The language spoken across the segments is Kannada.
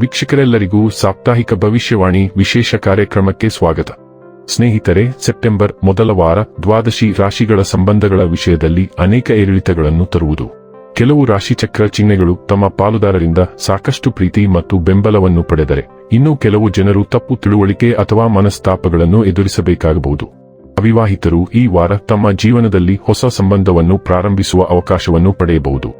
ವೀಕ್ಷಕರೆಲ್ಲರಿಗೂ ಸಾಪ್ತಾಹಿಕ ಭವಿಷ್ಯವಾಣಿ ವಿಶೇಷ ಕಾರ್ಯಕ್ರಮಕ್ಕೆ ಸ್ವಾಗತ. ಸ್ನೇಹಿತರೆ, ಸೆಪ್ಟೆಂಬರ್ ಮೊದಲ ವಾರ ದ್ವಾದಶಿ ರಾಶಿಗಳ ಸಂಬಂಧಗಳ ವಿಷಯದಲ್ಲಿ ಅನೇಕ ಏರಿಳಿತಗಳನ್ನು ತರುವುದು. ಕೆಲವು ರಾಶಿಚಕ್ರ ಚಿಹ್ನೆಗಳು ತಮ್ಮ ಪಾಲುದಾರರಿಂದ ಸಾಕಷ್ಟು ಪ್ರೀತಿ ಮತ್ತು ಬೆಂಬಲವನ್ನು ಪಡೆದರೆ, ಇನ್ನೂ ಕೆಲವು ಜನರು ತಪ್ಪು ತಿಳುವಳಿಕೆ ಅಥವಾ ಮನಸ್ತಾಪಗಳನ್ನು ಎದುರಿಸಬೇಕಾಗಬಹುದು. ಅವಿವಾಹಿತರು ಈ ವಾರ ತಮ್ಮ ಜೀವನದಲ್ಲಿ ಹೊಸ ಸಂಬಂಧವನ್ನು ಪ್ರಾರಂಭಿಸುವ ಅವಕಾಶವನ್ನು ಪಡೆಯಬಹುದು.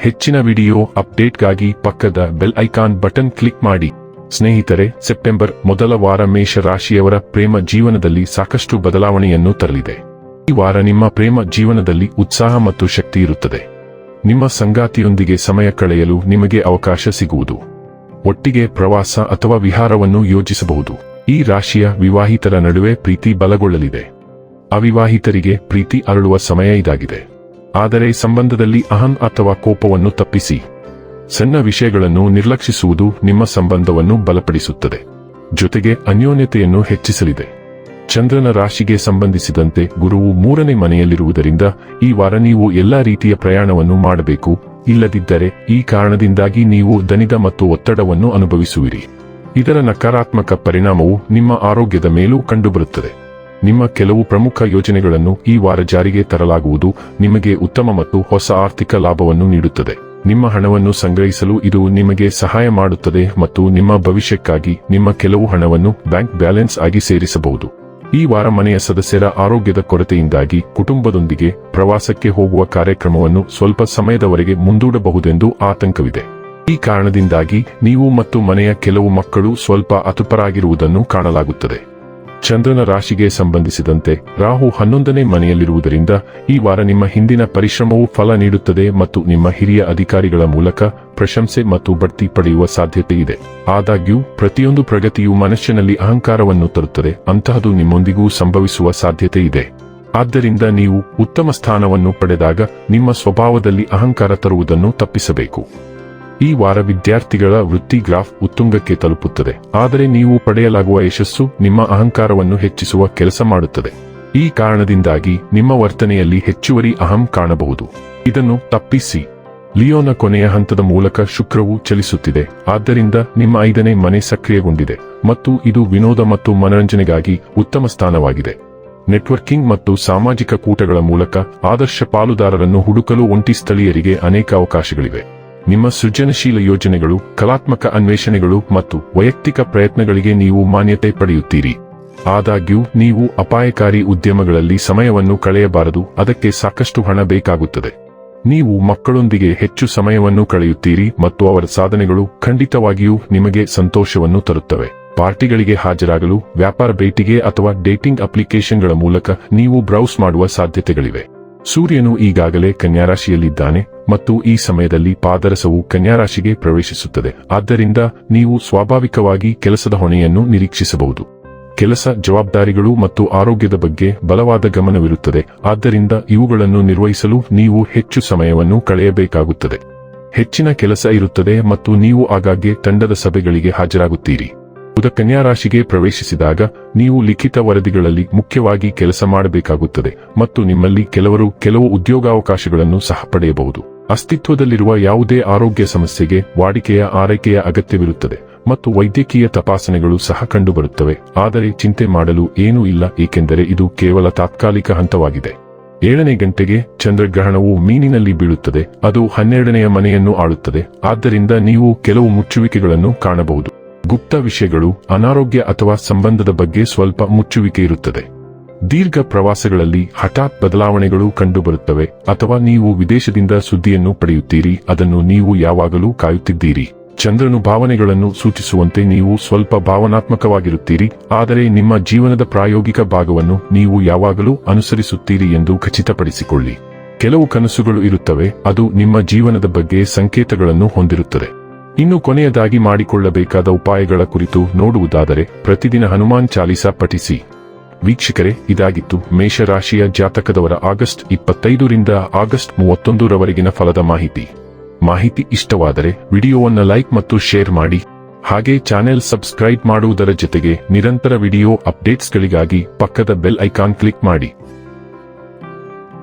ಹೆಚ್ಚಿನ ವಿಡಿಯೋ ಅಪ್ಡೇಟ್ಗಾಗಿ ಪಕ್ಕದ ಬೆಲ್ ಐಕಾನ್ ಬಟನ್ ಕ್ಲಿಕ್ ಮಾಡಿ. ಸ್ನೇಹಿತರೆ, ಸೆಪ್ಟೆಂಬರ್ ಮೊದಲ ವಾರ ಮೇಷ ರಾಶಿಯವರ ಪ್ರೇಮ ಜೀವನದಲ್ಲಿ ಸಾಕಷ್ಟು ಬದಲಾವಣೆಯನ್ನು ತರಲಿದೆ. ಈ ವಾರ ನಿಮ್ಮ ಪ್ರೇಮ ಜೀವನದಲ್ಲಿ ಉತ್ಸಾಹ ಮತ್ತು ಶಕ್ತಿ ಇರುತ್ತದೆ. ನಿಮ್ಮ ಸಂಗಾತಿಯೊಂದಿಗೆ ಸಮಯ ಕಳೆಯಲು ನಿಮಗೆ ಅವಕಾಶ ಸಿಗುವುದು. ಒಟ್ಟಿಗೆ ಪ್ರವಾಸ ಅಥವಾ ವಿಹಾರವನ್ನು ಯೋಜಿಸಬಹುದು. ಈ ರಾಶಿಯ ವಿವಾಹಿತರ ನಡುವೆ ಪ್ರೀತಿ ಬಲಗೊಳ್ಳಲಿದೆ. ಅವಿವಾಹಿತರಿಗೆ ಪ್ರೀತಿ ಅರಳುವ ಸಮಯ ಇದಾಗಿದೆ. ಆದರೆ ಸಂಬಂಧದಲ್ಲಿ ಅಹಂ ಅಥವಾ ಕೋಪವನ್ನು ತಪ್ಪಿಸಿ. ಸಣ್ಣ ವಿಷಯಗಳನ್ನು ನಿರ್ಲಕ್ಷಿಸುವುದು ನಿಮ್ಮ ಸಂಬಂಧವನ್ನು ಬಲಪಡಿಸುತ್ತದೆ. ಜೊತೆಗೆ ಅನ್ಯೋನ್ಯತೆಯನ್ನು ಹೆಚ್ಚಿಸಲಿದೆ. ಚಂದ್ರನ ರಾಶಿಗೆ ಸಂಬಂಧಿಸಿದಂತೆ ಗುರುವು ಮೂರನೇ ಮನೆಯಲ್ಲಿರುವುದರಿಂದ ಈ ವಾರ ನೀವು ಎಲ್ಲಾ ರೀತಿಯ ಪ್ರಯಾಣವನ್ನು ಮಾಡಬೇಕು. ಇಲ್ಲದಿದ್ದರೆ ಈ ಕಾರಣದಿಂದಾಗಿ ನೀವು ದನಿದ ಮತ್ತು ಒತ್ತಡವನ್ನು ಅನುಭವಿಸುವಿರಿ. ಇದರ ನಕಾರಾತ್ಮಕ ಪರಿಣಾಮವು ನಿಮ್ಮ ಆರೋಗ್ಯದ ಮೇಲೂ ಕಂಡುಬರುತ್ತದೆ. ನಿಮ್ಮ ಕೆಲವು ಪ್ರಮುಖ ಯೋಜನೆಗಳನ್ನು ಈ ವಾರ ಜಾರಿಗೆ ತರಲಾಗುವುದು, ನಿಮಗೆ ಉತ್ತಮ ಮತ್ತು ಹೊಸ ಆರ್ಥಿಕ ಲಾಭವನ್ನು ನೀಡುತ್ತದೆ. ನಿಮ್ಮ ಹಣವನ್ನು ಸಂಗ್ರಹಿಸಲು ಇದು ನಿಮಗೆ ಸಹಾಯ ಮಾಡುತ್ತದೆ ಮತ್ತು ನಿಮ್ಮ ಭವಿಷ್ಯಕ್ಕಾಗಿ ನಿಮ್ಮ ಕೆಲವು ಹಣವನ್ನು ಬ್ಯಾಂಕ್ ಬ್ಯಾಲೆನ್ಸ್ ಆಗಿ ಸೇರಿಸಬಹುದು. ಈ ವಾರ ಮನೆಯ ಸದಸ್ಯರ ಆರೋಗ್ಯದ ಕೊರತೆಯಿಂದಾಗಿ ಕುಟುಂಬದೊಂದಿಗೆ ಪ್ರವಾಸಕ್ಕೆ ಹೋಗುವ ಕಾರ್ಯಕ್ರಮವನ್ನು ಸ್ವಲ್ಪ ಸಮಯದವರೆಗೆ ಮುಂದೂಡಬಹುದೆಂದು ಆತಂಕವಿದೆ. ಈ ಕಾರಣದಿಂದಾಗಿ ನೀವು ಮತ್ತು ಮನೆಯ ಕೆಲವು ಮಕ್ಕಳು ಸ್ವಲ್ಪ ಅತುಪರಾಗಿರುವುದನ್ನು ಕಾಣಲಾಗುತ್ತದೆ. ಚಂದ್ರನ ರಾಶಿಗೆ ಸಂಬಂಧಿಸಿದಂತೆ ರಾಹು ಹನ್ನೊಂದನೇ ಮನೆಯಲ್ಲಿರುವುದರಿಂದ ಈ ವಾರ ನಿಮ್ಮ ಹಿಂದಿನ ಪರಿಶ್ರಮವು ಫಲ ನೀಡುತ್ತದೆ ಮತ್ತು ನಿಮ್ಮ ಹಿರಿಯ ಅಧಿಕಾರಿಗಳ ಮೂಲಕ ಪ್ರಶಂಸೆ ಮತ್ತು ಬಡ್ತಿ ಪಡೆಯುವ ಸಾಧ್ಯತೆ ಇದೆ. ಆದಾಗ್ಯೂ, ಪ್ರತಿಯೊಂದು ಪ್ರಗತಿಯು ಮನಸ್ಸಿನಲ್ಲಿ ಅಹಂಕಾರವನ್ನು ತರುತ್ತದೆ, ಅಂತಹದು ನಿಮ್ಮೊಂದಿಗೂ ಸಂಭವಿಸುವ ಸಾಧ್ಯತೆ ಇದೆ. ಆದ್ದರಿಂದ ನೀವು ಉತ್ತಮ ಸ್ಥಾನವನ್ನು ಪಡೆದಾಗ ನಿಮ್ಮ ಸ್ವಭಾವದಲ್ಲಿ ಅಹಂಕಾರ ತರುವುದನ್ನು ತಪ್ಪಿಸಬೇಕು. ಈ ವಾರ ವಿದ್ಯಾರ್ಥಿಗಳ ವೃತ್ತಿ ಗ್ರಾಫ್ ಉತ್ತುಂಗಕ್ಕೆ ತಲುಪುತ್ತದೆ. ಆದರೆ ನೀವು ಪಡೆಯಲಾಗುವ ಯಶಸ್ಸು ನಿಮ್ಮ ಅಹಂಕಾರವನ್ನು ಹೆಚ್ಚಿಸುವ ಕೆಲಸ ಮಾಡುತ್ತದೆ. ಈ ಕಾರಣದಿಂದಾಗಿ ನಿಮ್ಮ ವರ್ತನೆಯಲ್ಲಿ ಹೆಚ್ಚುವರಿ ಅಹಂ ಕಾಣಬಹುದು. ಇದನ್ನು ತಪ್ಪಿಸಿ. ಲಿಯೋನ ಕೊನೆಯ ಹಂತದ ಮೂಲಕ ಶುಕ್ರವು ಚಲಿಸುತ್ತಿದೆ. ಆದ್ದರಿಂದ ನಿಮ್ಮ ಐದನೇ ಮನೆ ಸಕ್ರಿಯಗೊಂಡಿದೆ. ಮತ್ತು ಇದು ವಿನೋದ ಮತ್ತು ಮನರಂಜನೆಗಾಗಿ ಉತ್ತಮ ಸ್ಥಾನವಾಗಿದೆ. ನೆಟ್ವರ್ಕಿಂಗ್ ಮತ್ತು ಸಾಮಾಜಿಕ ಕೂಟಗಳ ಮೂಲಕ ಆದರ್ಶ ಪಾಲುದಾರರನ್ನು ಹುಡುಕಲು ಒಂಟಿ ಸ್ಥಳೀಯರಿಗೆ ಅನೇಕ ಅವಕಾಶಗಳಿವೆ. ನಿಮ್ಮ ಸೃಜನಶೀಲ ಯೋಜನೆಗಳು, ಕಲಾತ್ಮಕ ಅನ್ವೇಷಣೆಗಳು ಮತ್ತು ವೈಯಕ್ತಿಕ ಪ್ರಯತ್ನಗಳಿಗೆ ನೀವು ಮಾನ್ಯತೆ ಪಡೆಯುತ್ತೀರಿ. ಆದಾಗ್ಯೂ, ನೀವು ಅಪಾಯಕಾರಿ ಉದ್ಯಮಗಳಲ್ಲಿ ಸಮಯವನ್ನು ಕಳೆಯಬಾರದು, ಅದಕ್ಕೆ ಸಾಕಷ್ಟು ಹಣ ಬೇಕಾಗುತ್ತದೆ. ನೀವು ಮಕ್ಕಳೊಂದಿಗೆ ಹೆಚ್ಚು ಸಮಯವನ್ನು ಕಳೆಯುತ್ತೀರಿ ಮತ್ತು ಅವರ ಸಾಧನೆಗಳು ಖಂಡಿತವಾಗಿಯೂ ನಿಮಗೆ ಸಂತೋಷವನ್ನು ತರುತ್ತವೆ. ಪಾರ್ಟಿಗಳಿಗೆ ಹಾಜರಾಗಲು, ವ್ಯಾಪಾರ ಭೇಟಿಗೆ ಅಥವಾ ಡೇಟಿಂಗ್ ಅಪ್ಲಿಕೇಶನ್ಗಳ ಮೂಲಕ ನೀವು ಬ್ರೌಸ್ ಮಾಡುವ ಸಾಧ್ಯತೆಗಳಿವೆ. ಸೂರ್ಯನು ಈಗಾಗಲೇ ಕನ್ಯಾರಾಶಿಯಲ್ಲಿದ್ದಾನೆ ಮತ್ತು ಈ ಸಮಯದಲ್ಲಿ ಪಾದರಸವು ಕನ್ಯಾರಾಶಿಗೆ ಪ್ರವೇಶಿಸುತ್ತದೆ. ಆದ್ದರಿಂದ ನೀವು ಸ್ವಾಭಾವಿಕವಾಗಿ ಕೆಲಸದ ಹೊಣೆಯನ್ನು ನಿರೀಕ್ಷಿಸಬಹುದು. ಕೆಲಸ ಜವಾಬ್ದಾರಿಗಳು ಮತ್ತು ಆರೋಗ್ಯದ ಬಗ್ಗೆ ಬಲವಾದ ಗಮನವಿರುತ್ತದೆ. ಆದ್ದರಿಂದ ಇವುಗಳನ್ನು ನಿರ್ವಹಿಸಲು ನೀವು ಹೆಚ್ಚು ಸಮಯವನ್ನು ಕಳೆಯಬೇಕಾಗುತ್ತದೆ. ಹೆಚ್ಚಿನ ಕೆಲಸ ಇರುತ್ತದೆ ಮತ್ತು ನೀವು ಆಗಾಗ್ಗೆ ತಂಡದ ಸಭೆಗಳಿಗೆ ಹಾಜರಾಗುತ್ತೀರಿ. ಬುಧ ಕನ್ಯಾರಾಶಿಗೆ ಪ್ರವೇಶಿಸಿದಾಗ ನೀವು ಲಿಖಿತ ವರದಿಗಳಲ್ಲಿ ಮುಖ್ಯವಾಗಿ ಕೆಲಸ ಮಾಡಬೇಕಾಗುತ್ತದೆ ಮತ್ತು ನಿಮ್ಮಲ್ಲಿ ಕೆಲವರು ಕೆಲವು ಉದ್ಯೋಗಾವಕಾಶಗಳನ್ನು ಸಹ ಪಡೆಯಬಹುದು. ಅಸ್ತಿತ್ವದಲ್ಲಿರುವ ಯಾವುದೇ ಆರೋಗ್ಯ ಸಮಸ್ಯೆಗೆ ವಾಡಿಕೆಯ ಆರೈಕೆಯ ಅಗತ್ಯವಿರುತ್ತದೆ ಮತ್ತು ವೈದ್ಯಕೀಯ ತಪಾಸಣೆಗಳು ಸಹ ಕಂಡುಬರುತ್ತವೆ, ಆದರೆ ಚಿಂತೆ ಮಾಡಲು ಏನೂ ಇಲ್ಲ, ಏಕೆಂದರೆ ಇದು ಕೇವಲ ತಾತ್ಕಾಲಿಕ ಹಂತವಾಗಿದೆ. ಏಳನೇ ಗಂಟೆಗೆ ಚಂದ್ರಗ್ರಹಣವು ಮೀನಿನಲ್ಲಿ ಬೀಳುತ್ತದೆ, ಅದು ಹನ್ನೆರಡನೆಯ ಮನೆಯನ್ನು ಆಳುತ್ತದೆ, ಆದ್ದರಿಂದ ನೀವು ಕೆಲವು ಮುಚ್ಚುವಿಕೆಗಳನ್ನು ಕಾಣಬಹುದು. ಗುಪ್ತ ವಿಷಯಗಳು, ಅನಾರೋಗ್ಯ ಅಥವಾ ಸಂಬಂಧದ ಬಗ್ಗೆ ಸ್ವಲ್ಪ ಮುಚ್ಚುವಿಕೆ ಇರುತ್ತದೆ. ದೀರ್ಘ ಪ್ರವಾಸಗಳಲ್ಲಿ ಹಠಾತ್ ಬದಲಾವಣೆಗಳು ಕಂಡುಬರುತ್ತವೆ, ಅಥವಾ ನೀವು ವಿದೇಶದಿಂದ ಸುದ್ದಿಯನ್ನು ಪಡೆಯುತ್ತೀರಿ, ಅದನ್ನು ನೀವು ಯಾವಾಗಲೂ ಕಾಯುತ್ತಿದ್ದೀರಿ. ಚಂದ್ರನು ಭಾವನೆಗಳನ್ನು ಸೂಚಿಸುವಂತೆ ನೀವು ಸ್ವಲ್ಪ ಭಾವನಾತ್ಮಕವಾಗಿರುತ್ತೀರಿ, ಆದರೆ ನಿಮ್ಮ ಜೀವನದ ಪ್ರಾಯೋಗಿಕ ಭಾಗವನ್ನು ನೀವು ಯಾವಾಗಲೂ ಅನುಸರಿಸುತ್ತೀರಿ ಎಂದು ಖಚಿತಪಡಿಸಿಕೊಳ್ಳಿ. ಕೆಲವು ಕನಸುಗಳು ಇರುತ್ತವೆ, ಅದು ನಿಮ್ಮ ಜೀವನದ ಬಗ್ಗೆ ಸಂಕೇತಗಳನ್ನು ಹೊಂದಿರುತ್ತದೆ. ಇನ್ನು ಕೊನೆಯದಾಗಿ ಮಾಡಿಕೊಳ್ಳಬೇಕಾದ ಉಪಾಯಗಳ ಕುರಿತು ನೋಡುವುದಾದರೆ ಪ್ರತಿದಿನ ಹನುಮಾನ್ ಚಾಲಿಸ ಪಠಿಸಿ. ವೀಕ್ಷಕರೇ, ಇದಾಗಿತ್ತು ಮೇಷರಾಶಿಯ ಜಾತಕದವರ ಆಗಸ್ಟ್ ಇಪ್ಪತ್ತೈದರಿಂದ ಆಗಸ್ಟ್ ಮೂವತ್ತೊಂದರವರೆಗಿನ ಫಲದ ಮಾಹಿತಿ. ಮಾಹಿತಿ ಇಷ್ಟವಾದರೆ ವಿಡಿಯೋವನ್ನು ಲೈಕ್ ಮತ್ತು ಶೇರ್ ಮಾಡಿ. ಹಾಗೆ ಚಾನೆಲ್ ಸಬ್ಸ್ಕ್ರೈಬ್ ಮಾಡುವುದರ ಜೊತೆಗೆ ನಿರಂತರ ವಿಡಿಯೋ ಅಪ್ಡೇಟ್ಸ್ಗಳಿಗಾಗಿ ಪಕ್ಕದ ಬೆಲ್ ಐಕಾನ್ ಕ್ಲಿಕ್ ಮಾಡಿ.